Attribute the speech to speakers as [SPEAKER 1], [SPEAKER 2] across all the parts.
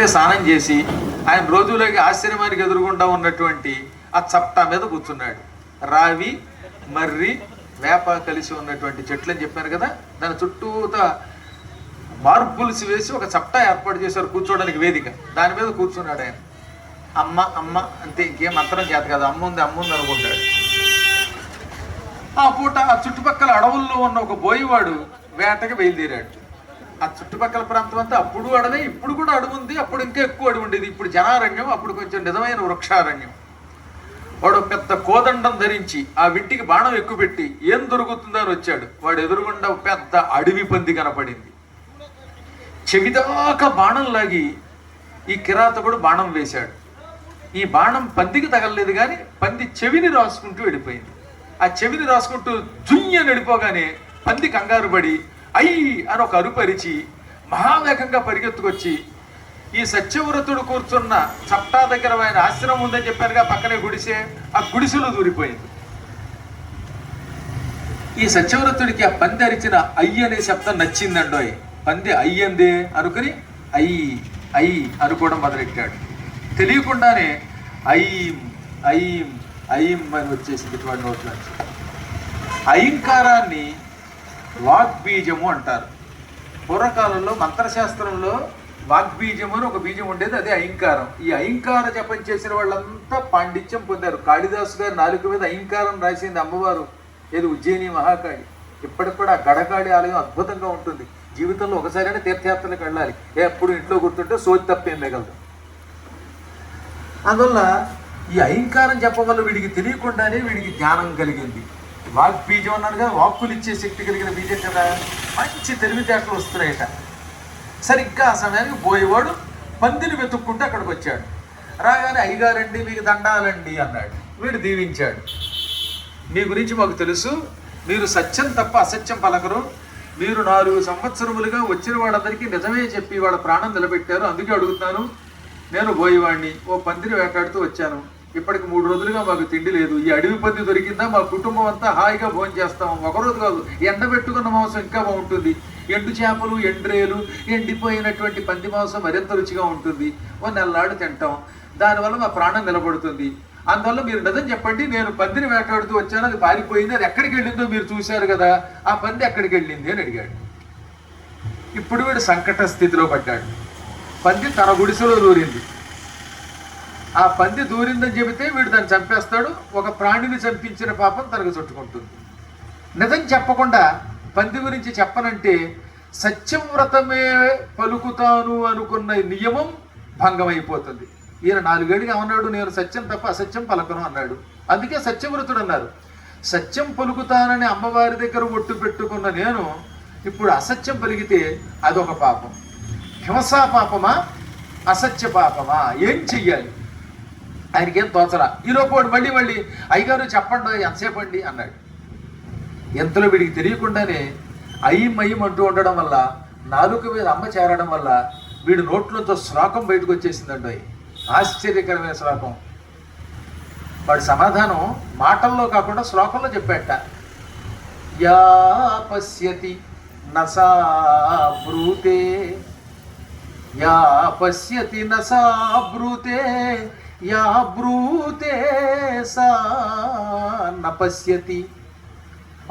[SPEAKER 1] పొద్దునే స్నానం చేసి ఆయన రోజులకి ఆశ్చర్యానికి ఎదురుగుండా ఉన్నటువంటి ఆ చప్టా మీద కూర్చున్నాడు. రావి మర్రి వేప కలిసి ఉన్నటువంటి చెట్లు అని చెప్పాను కదా దాని చుట్టూతా మార్బుల్స్ వేసి ఒక చప్టా ఏర్పాటు చేశారు కూర్చోడానికి వేదిక. దాని మీద కూర్చున్నాడు ఆయన. అమ్మ అమ్మ అంతే ఇంకేం మంత్రం చేత కదా అమ్మ ఉంది అమ్మ ఉంది అనుకుంటాడు. ఆ పూట ఆ చుట్టుపక్కల అడవుల్లో ఉన్న ఒక బోయివాడు వేటకి బయలుదేరాడు. ఆ చుట్టుపక్కల ప్రాంతం అంతా అప్పుడు అడవే ఇప్పుడు కూడా అడవి ఉంది అప్పుడు ఇంకా ఎక్కువ అడవి ఉండేది. ఇప్పుడు జనారణ్యం అప్పుడు కొంచెం నిజమైన వృక్షారణ్యం. వాడు ఒక పెద్ద కోదండం ధరించి ఆ వింటికి బాణం ఎక్కుపెట్టి ఏం దొరుకుతుందో అని వచ్చాడు. వాడు ఎదురుగుండా పెద్ద అడవి పంది కనపడింది. చెవిదాకా బాణం లాగి ఈ కిరాతకుడు బాణం వేశాడు. ఈ బాణం పందికి తగలలేదు కానీ పంది చెవిని రాసుకుంటూ వెళ్ళిపోయింది. ఆ చెవిని రాసుకుంటూ జుయ్య నడిపోగానే పంది కంగారు పడి అయ్యి అని ఒక అరుపరిచి మహావేగంగా పరిగెత్తుకొచ్చి ఈ సత్యవ్రతుడు కూర్చున్న చట్టా దగ్గర ఆయన ఆశ్రమం ఉందని చెప్పారుగా పక్కనే గుడిసే ఆ గుడిసెలో దూరిపోయింది. ఈ సత్యవ్రతుడికి ఆ పంది అరిచిన అయ్యి అనే శబ్దం నచ్చిందండోయ్. పంది అయ్యందే అనుకుని అయ్యి అయ్యి అనుకోవడం మొదలెట్టాడు. తెలియకుండానే అయ్యిం అయ్యం అయ్యం అని వచ్చేసింది వాడి నోట్లోంచి. అయింకారాన్ని వాగ్బీజము అంటారు. పూర్వకాలంలో మంత్రశాస్త్రంలో వాగ్బీజము అని ఒక బీజం ఉండేది అదే అయింకారం. ఈ అయింకార జపం చేసిన వాళ్ళంతా పాండిత్యం పొందారు. కాళిదాసు గారి నాలుగు మీద అయింకారం రాసింది అమ్మవారు ఏది ఉజ్జయిని మహాకాళి. ఇప్పటికి కూడా ఆ గడకాళి ఆలయం అద్భుతంగా ఉంటుంది. జీవితంలో ఒకసారైనా తీర్థయాత్రలకు వెళ్ళాలి. ఎప్పుడు ఇంట్లో గుర్తుంటే సోది తప్పేం మిగలదు. అందువల్ల ఈ అహింకారం చెప్పవల్ల వీడికి తెలియకుండానే వీడికి జ్ఞానం కలిగింది. వాగ్బీజం అన్నాడు కదా వాక్కులు ఇచ్చే శక్తి కలిగిన బీజం కదా. మంచి తెలివితేటలు వస్తున్నాయట. సరిగ్గా ఆ సమయానికి పోయేవాడు పందిని వెతుక్కుంటూ అక్కడికి వచ్చాడు. రాగానే అయ్యగారండి మీకు దండాలండి అన్నాడు. వీడు దీవించాడు. మీ గురించి మాకు తెలుసు. మీరు సత్యం తప్ప అసత్యం పలకరు. మీరు నాలుగు సంవత్సరములుగా వచ్చిన వాళ్ళందరికీ నిజమే చెప్పి వాళ్ళ ప్రాణం నిలబెట్టారు. అందుకే అడుగుతున్నాను. నేను పోయేవాడిని ఓ పందిరి వేటాడుతూ వచ్చాను. ఇప్పటికి మూడు రోజులుగా మాకు తిండి లేదు. ఈ అడవి పంది దొరికిందా? మా కుటుంబం అంతా హాయిగా భోజనం చేస్తాం. ఒకరోజు కాదు ఎండబెట్టుకున్న మాంసం ఇంకా బాగుంటుంది. ఎండు చేపలు ఎండ్రేలు ఎండిపోయినటువంటి పంది మాంసం మరింత రుచిగా ఉంటుంది. ఓ నెలలాడు తింటాం. దానివల్ల మా ప్రాణం నిలబడుతుంది. అందువల్ల మీరు నిజం చెప్పండి నేను పందిని వేటాడుతూ వచ్చాను అది పారిపోయింది అది ఎక్కడికి వెళ్ళిందో మీరు చూశారు కదా. ఆ పంది ఎక్కడికి వెళ్ళింది అని అడిగాడు. ఇప్పుడు వీడు సంకట స్థితిలో పడ్డాడు. పంది తన గుడిసెలో దూరింది. ఆ పంది దూరిందని చెబితే వీడు దాన్ని చంపేస్తాడు ఒక ప్రాణిని చంపించిన పాపం తనకు చుట్టుకుంటుంది. నిజం చెప్పకుండా పంది గురించి చెప్పనంటే సత్యం వ్రతమే పలుకుతాను అనుకున్న నియమం భంగమైపోతుంది. ఈయన నాలుగేడికి ఏమన్నాడు నేను సత్యం తప్ప అసత్యం పలకను అన్నాడు. అందుకే సత్యవ్రతుడు అన్నారు సత్యం పలుకుతానని అమ్మవారి దగ్గర ఒట్టు పెట్టుకున్న నేను ఇప్పుడు అసత్యం పలిగితే అదొక పాపం. హింసా పాపమా? అసత్య పాపమా? ఏం చెయ్యాలి? ఆయనకేం తోచరా? ఈలోపు వాడు మళ్ళీ మళ్ళీ అయ్యగారు చెప్పండి ఎంతసేపు అండి? అన్నాడు. ఎంతలో వీడికి తెలియకుండానే అయ్యం అయ్యం అంటూ ఉండడం వల్ల నాలుక మీద అమ్మ చేరడం వల్ల వీడు నోట్లోంతో శ్లోకం బయటకు వచ్చేసిందండి ఆశ్చర్యకరమైన శ్లోకం. వాడి సమాధానం మాటల్లో కాకుండా శ్లోకంలో చెప్పాట. యా పశ్యతి నసా బ్రూతే యా పశ్యతి నసా బ్రూతే యా బ్రూతే సా న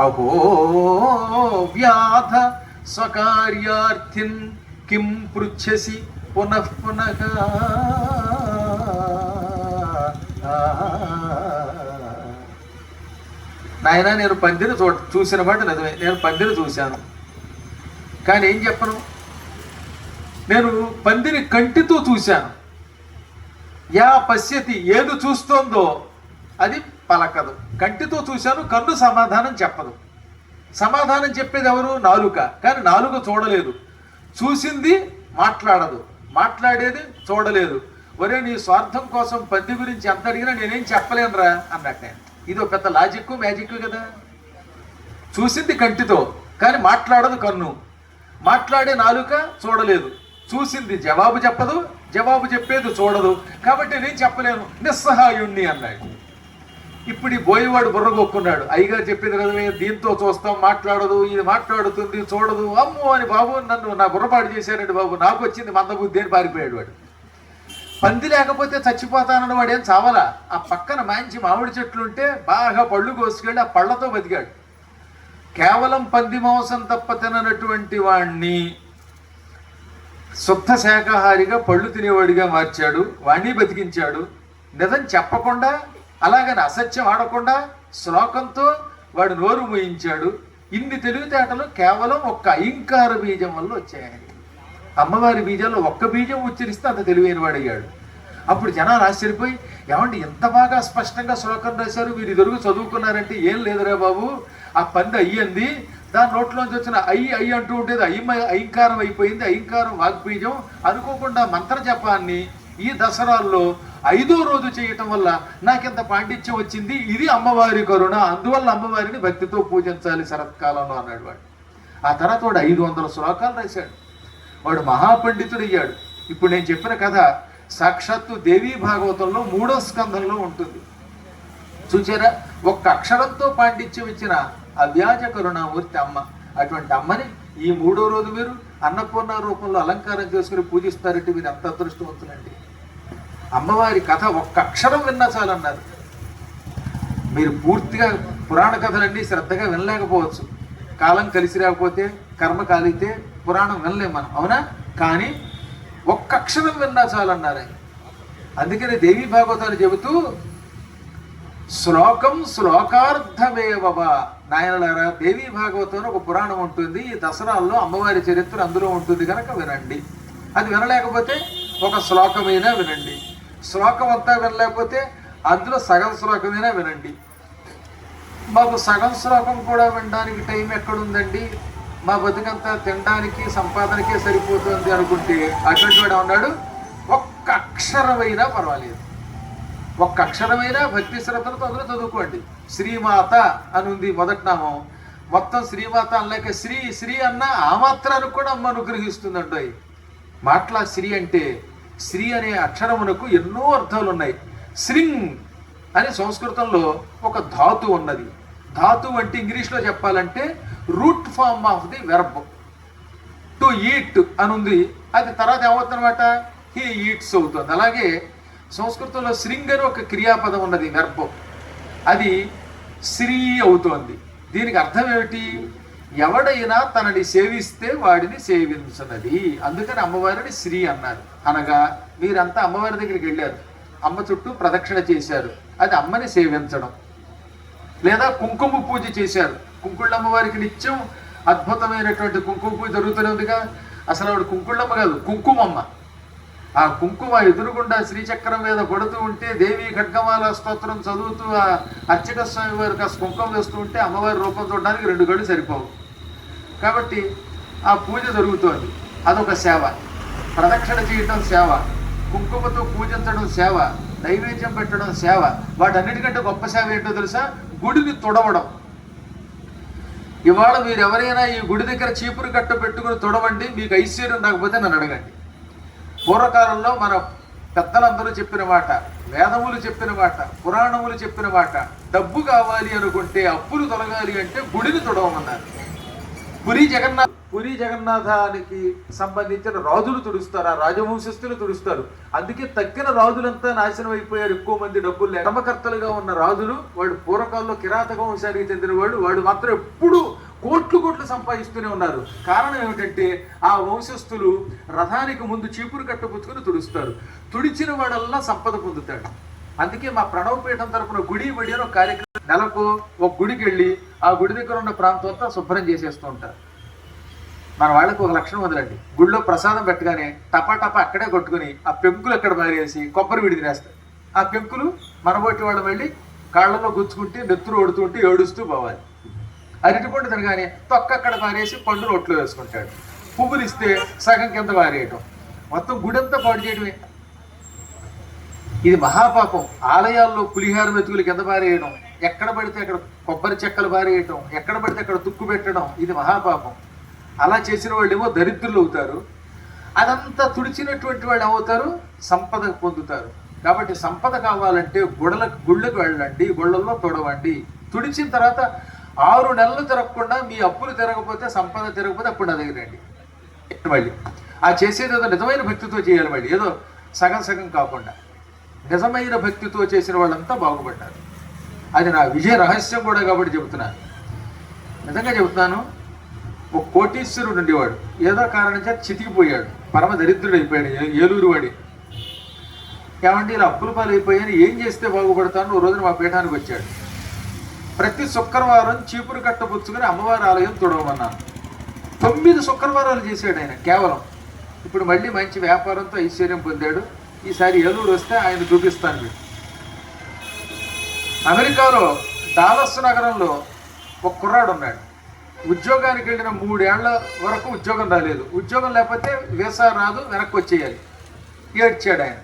[SPEAKER 1] అహో వ్యాధ స్వకార్యార్థిన్ కిం పృచ్ఛసి పునః పునః. నాయన నేను పందిరి చూ చూసిన మాట నిజమే. నేను పందిరి చూశాను. కానీ ఏం చెప్పను? నేను పందిరి కంటితో చూశాను. యా పశ్యతి ఏది చూస్తోందో అది పలకదు. కంటితో చూశాను కన్ను సమాధానం చెప్పదు. సమాధానం చెప్పేది ఎవరు నాలుక. కానీ నాలుక చూడలేదు. చూసింది మాట్లాడదు. మాట్లాడేది చూడలేదు. ఒరే నీ స్వార్థం కోసం పంది గురించి ఎంత అడిగినా నేనేం చెప్పలేనురా అన్నట్టే ఇది ఒక పెద్ద లాజిక్ మ్యాజిక్ కదా. చూసింది కంటితో కానీ మాట్లాడదు కన్ను. మాట్లాడే నాలుక చూడలేదు. చూసింది జవాబు చెప్పదు జవాబు చెప్పేది చూడదు. కాబట్టి నేను చెప్పలేను. నిస్సహాయుణ్ణి అన్నాడు. ఇప్పుడు ఈ బుర్ర బుర్రగొక్కున్నాడు అయ్యగారు చెప్పేది కదా దీంతో చూస్తాం మాట్లాడదు ఇది మాట్లాడుతుంది చూడదు. అమ్ము అని బాబు నన్ను నా బుర్రపాటు చేశారండి బాబు. నాకు వచ్చింది మందబుద్ధి అని పారిపోయాడు వాడు. పంది లేకపోతే చచ్చిపోతానని వాడు ఏం చావలా? ఆ పక్కన మంచి మామిడి చెట్లు ఉంటే బాగా పళ్ళు కోసుకెళ్ళి ఆ పళ్ళతో బతికాడు. కేవలం పంది మాంసం తప్ప తిననటువంటి వాణ్ణి శుద్ధ శాకాహారిగా పళ్ళు తినేవాడిగా మార్చాడు వాణ్ణి బతికించాడు. నిజం చెప్పకుండా అలాగని అసత్యం ఆడకుండా శ్లోకంతో వాడు నోరు మూయించాడు. ఇన్ని తెలివితేటలు కేవలం ఒక్క అయింకార బీజం వల్ల వచ్చాయని. అమ్మవారి బీజంలో ఒక్క బీజం ఉచ్చరిస్తే అంత తెలివైన వాడయ్యాడు. అప్పుడు జనాలు ఆశ్చర్యపోయి ఏమంటే ఎంత బాగా స్పష్టంగా శ్లోకం రాశారు మీరు ఇద్దరు చదువుకున్నారంటే ఏం లేదురా బాబు? ఆ పంది అయ్యింది దాని నోట్లోంచి వచ్చిన అయ్యి అయ్యి అంటూ ఉండేది అయ్యి అయింకారం అయిపోయింది అయింకారం వాగ్బీజం అనుకోకుండా మంత్ర జపాన్ని ఈ దసరాల్లో ఐదో రోజు చేయటం వల్ల నాకింత పాండిత్యం వచ్చింది? ఇది అమ్మవారి కరుణ. అందువల్ల అమ్మవారిని భక్తితో పూజించాలి శరత్కాలంలో అన్నాడు వాడు. ఆ తర్వాత వాడు ఐదు వందల శ్లోకాలు రాశాడు. వాడు మహాపండితుడు అయ్యాడు ఇప్పుడు నేను చెప్పిన కథ సాక్షాత్తు దేవీ భాగవతంలో మూడో స్కంధంలో ఉంటుంది. చూచారా? ఒక్క అక్షరంతో పాండిత్యం ఇచ్చిన అవ్యాజ కరుణామూర్తి అమ్మ. అటువంటి అమ్మని ఈ మూడో రోజు మీరు అన్నపూర్ణ రూపంలో అలంకారం చేసుకుని పూజిస్తారంటే మీరు ఎంత అదృష్టవంతులండి. అమ్మవారి కథ ఒక్క అక్షరం విన్నా చాలన్నారు. మీరు పూర్తిగా పురాణ కథలన్నీ శ్రద్ధగా వినలేకపోవచ్చు. కాలం కలిసి రాకపోతే కర్మ కాలితే పురాణం వినలేం మనం అవునా? కానీ ఒక్క అక్షరం విన్నా చాలన్నారు అందుకని దేవి భాగవతాలు చెబుతూ శ్లోకం శ్లోకార్థమేవవ నాయనలారా దేవీ భాగవతం ఒక పురాణం ఉంటుంది. ఈ దసరాల్లో అమ్మవారి చరిత్ర అందులో ఉంటుంది కనుక వినండి. అది వినలేకపోతే ఒక శ్లోకమైనా వినండి. శ్లోకం అంతా వినలేకపోతే అందులో సగం శ్లోకమైనా వినండి. మాకు సగం శ్లోకం కూడా వినడానికి టైం ఎక్కడుందండి? మా బతుకంతా తినడానికి సంపాదనకే సరిపోతుంది అనుకుంటే అటువంటి వాడు ఉన్నాడు. ఒక్క అక్షరమైనా పర్వాలేదు. ఒక్క అక్షరమైనా భక్తి శ్రద్ధలతో అందరూ చదువుకోండి. శ్రీమాత అని ఉంది మొదటి నామం. మొత్తం శ్రీమాత అనలేక శ్రీ శ్రీ అన్న ఆ మాత్రానికి కూడా అమ్మ అనుగ్రహిస్తుందండి మాట్లా శ్రీ అంటే శ్రీ అనే అక్షరమునకు ఎన్నో అర్థాలు ఉన్నాయి. శ్రింగ్ అనే సంస్కృతంలో ఒక ధాతు ఉన్నది. ధాతు అంటే ఇంగ్లీష్లో చెప్పాలంటే root form of the verb. To eat అని ఉంది అది తర్వాత ఏమవుతుందన్నమాట? హీ ఈట్స్ అవుతుంది. అలాగే సంస్కృతంలో శృంగ్ అని ఒక క్రియాపదం ఉన్నది వెర్బ్ అది శ్రీ అవుతోంది. దీనికి అర్థం ఏమిటి? ఎవడైనా తనని సేవిస్తే వాడిని సేవించున్నది అందుకని అమ్మవారిని శ్రీ అన్నారు. అనగా మీరంతా అమ్మవారి దగ్గరికి వెళ్ళారు. అమ్మ చుట్టూ ప్రదక్షిణ చేశారు. అది అమ్మని సేవించడం. లేదా కుంకుమ పూజ చేశారు. కుంకుళ్ళమ్మ వారికి నిత్యం అద్భుతమైనటువంటి కుంకుమ పూజ జరుగుతూనే ఉందిగా. అసలు ఆవిడ కుంకుళ్ళమ్మ కాదు కుంకుమమ్మ. ఆ కుంకుమ ఎదురుగుండా శ్రీచక్రం మీద కొడుతూ ఉంటే దేవి ఖడ్గమాల స్తోత్రం చదువుతూ ఆ అర్చక స్వామి వారికి ఆ కుంకుమ వేస్తూ ఉంటే అమ్మవారి రూపం చూడడానికి రెండు గళ్ళు సరిపోవు. కాబట్టి ఆ పూజ జరుగుతోంది. అదొక సేవ. ప్రదక్షిణ చేయటం సేవ. కుంకుమతో పూజించడం సేవ. నైవేద్యం పెట్టడం సేవ. వాటన్నిటికంటే గొప్ప సేవ ఏంటో తెలుసా? గుడిని తుడవడం. ఇవాళ మీరు ఎవరైనా ఈ గుడి దగ్గర చీపురు కట్ట పెట్టుకుని తుడవండి మీకు ఐశ్వర్యం రాకపోతే నన్ను అడగండి. పూర్వకాలంలో మన పెద్దలందరూ చెప్పిన మాట వేదములు చెప్పిన మాట పురాణములు చెప్పిన మాట డబ్బు కావాలి అనుకుంటే అప్పులు తొలగాలి అంటే గుడిని తుడవమన్నారు. పురి జగన్నాథ్ పురి జగన్నాథానికి సంబంధించిన రాజులు తుడుస్తారు ఆ రాజవంశస్థులు తుడుస్తారు. అందుకే తక్కిన రాజులంతా నాశనం అయిపోయారు ఎక్కువ మంది డబ్బులు లేక. ఉన్న రాజులు వాడు పూర్వకాలంలో కిరాతక వంశానికి చెందిన వాడు వాడు మాత్రం ఎప్పుడూ కోట్లు కోట్లు సంపాదిస్తూనే ఉన్నారు. కారణం ఏమిటంటే ఆ వంశస్థులు రథానికి ముందు చీపురు కట్టపుచ్చుకొని తుడుస్తారు. తుడిచిన వాడల్లా సంపద పొందుతాడు. అందుకే మా ప్రణవపీఠం తరపున గుడి బడి అని ఒక కార్యక్రమం నెలకు ఒక గుడికి వెళ్ళి ఆ గుడి దగ్గర ఉన్న ప్రాంతం అంతా శుభ్రం చేసేస్తూ ఉంటారు. మన వాళ్ళకు ఒక లక్షణం వదలండి. గుడిలో ప్రసాదం పెట్టగానే టపా టపా అక్కడే కొట్టుకుని ఆ పెంకులు అక్కడ మారేసి కొబ్బరి విడి తినేస్తారు ఆ పెంకులు మనబోటి వాళ్ళు వెళ్ళి కాళ్ళలో గుచ్చుకుంటే నెత్తురు ఓడుతుంటే ఏడుస్తూ పోవాలి. అరటిపండు తినగానే తొక్క అక్కడ పారేసి పండు రొట్టెలో వేసుకుంటాడు. పువ్వులు ఇస్తే సగం కింద పారేయటం. మొత్తం గుడంతా పాడు చేయడమే ఇది మహాపాపం. ఆలయాల్లో పులిహార మెతుకులు కింద పారేయడం ఎక్కడ పడితే అక్కడ కొబ్బరి చెక్కలు పారేయటం. ఎక్కడ పడితే అక్కడ తుక్కు పెట్టడం. ఇది మహాపాపం. అలా చేసిన వాళ్ళు ఏమో దరిద్రులు అవుతారు. అదంతా తుడిచినటువంటి వాళ్ళు ఏమవుతారు సంపద పొందుతారు. కాబట్టి సంపద కావాలంటే గుడలకు గుళ్ళకు వెళ్ళండి గుళ్ళల్లో తొడవండి. తుడిచిన తర్వాత ఆరు నెలలు తిరగకుండా మీ అప్పులు తిరగకపోతే సంపద తిరగకపోతే అప్పుడు నా దగ్గర రండి. మళ్ళీ. ఆ చేసేది ఏదో నిజమైన భక్తితో చేయాలి మళ్ళీ. ఏదో సగం సగం కాకుండా. నిజమైన భక్తితో చేసిన వాళ్ళంతా బాగుపడ్డారు. అది నా విజయ రహస్యం కూడా కాబట్టి చెబుతున్నాను. నిజంగా చెబుతున్నాను ఒక కోటీశ్వరుడు ఉండేవాడు. ఏదో కారణం చేత చితికిపోయాడు. పరమ దరిద్రుడు అయిపోయాడు. ఏలూరు వాడి. ఏమంటే ఇలా అప్పుల పాలు అయిపోయాను ఏం చేస్తే బాగుపడతాను ఓ రోజున మా పీఠానికి వచ్చాడు. ప్రతి శుక్రవారం చీపురు కట్టపుచ్చుకొని అమ్మవారి ఆలయం తుడవమన్నాను తొమ్మిది శుక్రవారాలు చేశాడు ఆయన కేవలం. ఇప్పుడు మళ్ళీ మంచి వ్యాపారంతో ఐశ్వర్యం పొందాడు. ఈసారి ఏలూరు వస్తే ఆయన చూపిస్తాను మీరు అమెరికాలో డాలస్ నగరంలో ఒక కుర్రాడు ఉన్నాడు. ఉద్యోగానికి వెళ్ళిన మూడేళ్ళ వరకు ఉద్యోగం రాలేదు. ఉద్యోగం లేకపోతే వీసా రాదు వెనక్కి వచ్చేయాలి. ఏడ్చాడు ఆయన.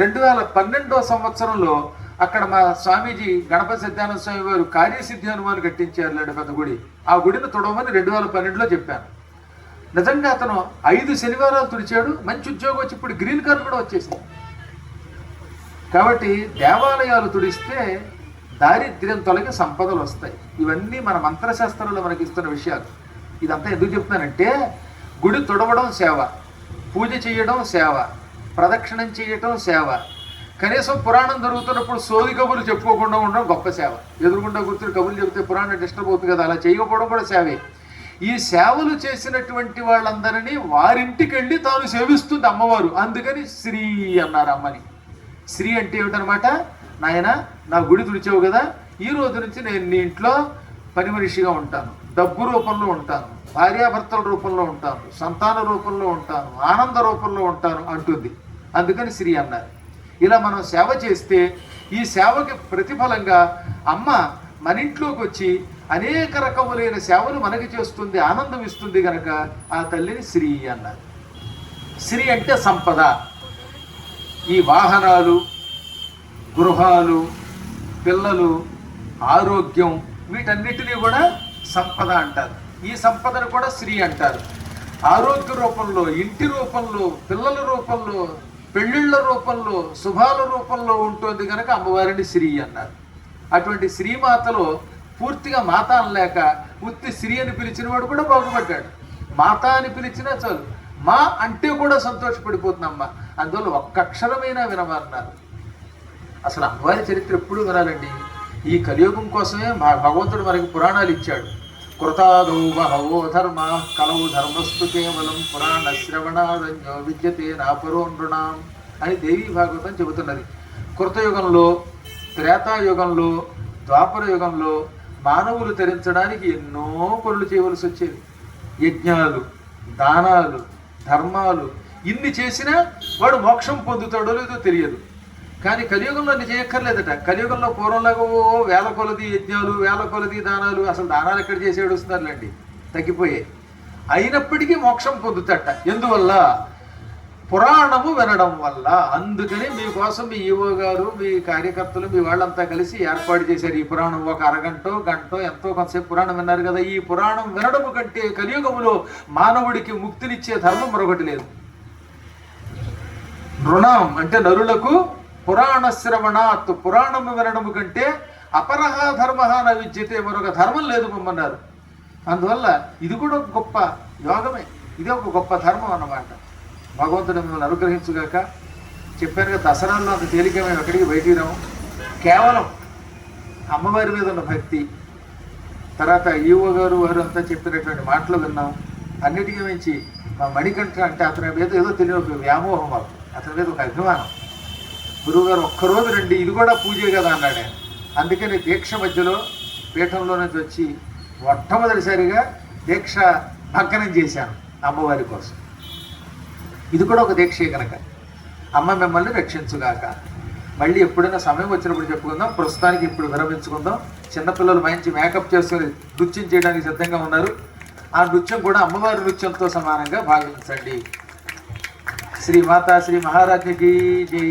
[SPEAKER 1] రెండు వేల పన్నెండో సంవత్సరంలో అక్కడ మా స్వామీజీ గణపతి సిద్ధానంద స్వామి వారు కార్యసిద్ధి హనుమాన్ కట్టించారు లేడు పెద్ద గుడి. ఆ గుడిని తుడవమని రెండు వేల పన్నెండులో చెప్పాను. నిజంగా అతను ఐదు శనివారాలు తుడిచాడు మంచి ఉద్యోగం వచ్చి ఇప్పుడు గ్రీన్ కార్డు కూడా వచ్చేసింది. కాబట్టి దేవాలయాలు తుడిస్తే దారిద్ర్యం తొలగి సంపదలు వస్తాయి. ఇవన్నీ మన మంత్రశాస్త్రంలో మనకి ఇస్తున్న విషయాలు. ఇదంతా ఎందుకు చెప్తున్నానంటే గుడి తుడవడం సేవ పూజ చేయడం సేవ ప్రదక్షిణం చేయటం సేవ కనీసం పురాణం జరుగుతున్నప్పుడు సోది కబులు చెప్పుకోకుండా ఉండడం గొప్ప సేవ. ఎదురుగుండా కూర్చుని కబుర్లు చెబితే పురాణం డిస్టర్బ్ అవుతుంది కదా అలా చేయకపోవడం కూడా సేవే. ఈ సేవలు చేసినటువంటి వాళ్ళందరినీ వారింటికి వెళ్ళి తాను సేవిస్తుంది అమ్మవారు. అందుకని శ్రీ అన్నారు అమ్మని. శ్రీ అంటే ఏమిటనమాట నాయన నా గుడి తుడిచావు కదా ఈ రోజు నుంచి నేను నీ ఇంట్లో పని మనిషిగా ఉంటాను. డబ్బు రూపంలో ఉంటాను భార్యాభర్తల రూపంలో ఉంటాను సంతాన రూపంలో ఉంటాను ఆనంద రూపంలో ఉంటాను అంటుంది. అందుకని శ్రీ అన్నారు. ఇలా మనం సేవ చేస్తే ఈ సేవకి ప్రతిఫలంగా అమ్మ మన ఇంట్లోకి వచ్చి అనేక రకములైన సేవలు మనకి చేస్తుంది ఆనందం ఇస్తుంది కనుక ఆ తల్లిని శ్రీ అన్నారు. శ్రీ అంటే సంపద. ఈ వాహనాలు గృహాలు పిల్లలు ఆరోగ్యం వీటన్నిటినీ కూడా సంపద అంటారు. ఈ సంపదను కూడా శ్రీ అంటారు. ఆరోగ్య రూపంలో ఇంటి రూపంలో పిల్లల రూపంలో పెళ్ళిళ్ళ రూపంలో శుభాల రూపంలో ఉంటుంది కనుక అమ్మవారిని శ్రీ అన్నారు. అటువంటి శ్రీమాతలో పూర్తిగా మాత అనలేక ఉత్తి శ్రీ అని పిలిచిన వాడు కూడా బాగుపడ్డాడు. మాత అని పిలిచినా చాలు. మా అంటే కూడా సంతోషపడిపోతుందమ్మా. అందువల్ల ఒక్క అక్షరమైనా వినమన్నారు. అసలు అమ్మవారి చరిత్ర ఎప్పుడు వినాలండి? ఈ కలియుగం కోసమే మా భగవంతుడు మనకి పురాణాలు ఇచ్చాడు. కృతాదౌ బహవో ధర్మ కలవు ధర్మస్తు కేవలం పురాణ శ్రవణారణ్యో విద్యతే నాపరో నృణాం అని దేవీ భాగవతం చెబుతున్నది. కృతయుగంలో త్రేతాయుగంలో ద్వాపర యుగంలో మానవులు తరించడానికి ఎన్నో పనులు చేయవలసి వచ్చేది. యజ్ఞాలు దానాలు ధర్మాలు ఇన్ని చేసినా వాడు మోక్షం పొందుతాడో లేదో తెలియదు. కానీ కలియుగంలో అన్ని చేయక్కర్లేదట. కలియుగంలో పూర్వంలాగా ఓ వేల కొలది యజ్ఞాలు వేల కొలది దానాలు అసలు దానాలు ఎక్కడ చేసేడు వస్తున్నారులేండి తగ్గిపోయాయి. అయినప్పటికీ మోక్షం పొందుతట ఎందువల్ల? పురాణము వినడం వల్ల. అందుకని మీకోసం మీ ఈవో గారు మీ కార్యకర్తలు మీ వాళ్ళంతా కలిసి ఏర్పాటు చేశారు. ఈ పురాణం ఒక అరగంటో గంటో ఎంతో కొంతసేపు పురాణం విన్నారు కదా. ఈ పురాణం వినడము కంటే కలియుగములో మానవుడికి ముక్తినిచ్చే ధర్మం మరొకటి లేదు. రుణం అంటే నరులకు పురాణ శ్రవణాత్ పురాణము వినడము కంటే అపరహ ధర్మ న విద్యతే మరొక ధర్మం లేదు మమ్మన్నారు అందువల్ల ఇది కూడా ఒక గొప్ప యోగమే. ఇది ఒక గొప్ప ధర్మం అన్నమాట. భగవంతుడు మిమ్మల్ని అనుగ్రహించుగాక చెప్పాను కదా దసరాల్లో అంత తేలిక మేము ఎక్కడికి బయటికి రాము. కేవలం అమ్మవారి మీద ఉన్న భక్తి తర్వాత ఈవో గారు వారు అంతా చెప్పినటువంటి మాటలు విన్నాం. అన్నిటికీ మించి మా మణికంఠ అంటే అతని మీద ఏదో తెలియని ఒక వ్యామోహం మాకు. అతని మీద ఒక అభిమానం. గురువుగారు ఒక్కరోజు రండి ఇది కూడా పూజే కదా అన్నాడు. ఆయన అందుకని దీక్ష మధ్యలో పీఠంలో నుంచి వచ్చి మొట్టమొదటిసారిగా దీక్ష భగ్నం చేశాను అమ్మవారి కోసం. ఇది కూడా ఒక దీక్షే కనుక. అమ్మ మిమ్మల్ని రక్షించుగాక. మళ్ళీ ఎప్పుడైనా సమయం వచ్చినప్పుడు చెప్పుకుందాం ప్రస్తుతానికి ఇప్పుడు విరమించుకుందాం. చిన్నపిల్లలు మంచి మేకప్ చేసుకుని నృత్యం చేయడానికి సిద్ధంగా ఉన్నారు. ఆ నృత్యం కూడా అమ్మవారి నృత్యంతో సమానంగా భావించండి. శ్రీ మాతా శ్రీ మహారాజ్ఞకి జై.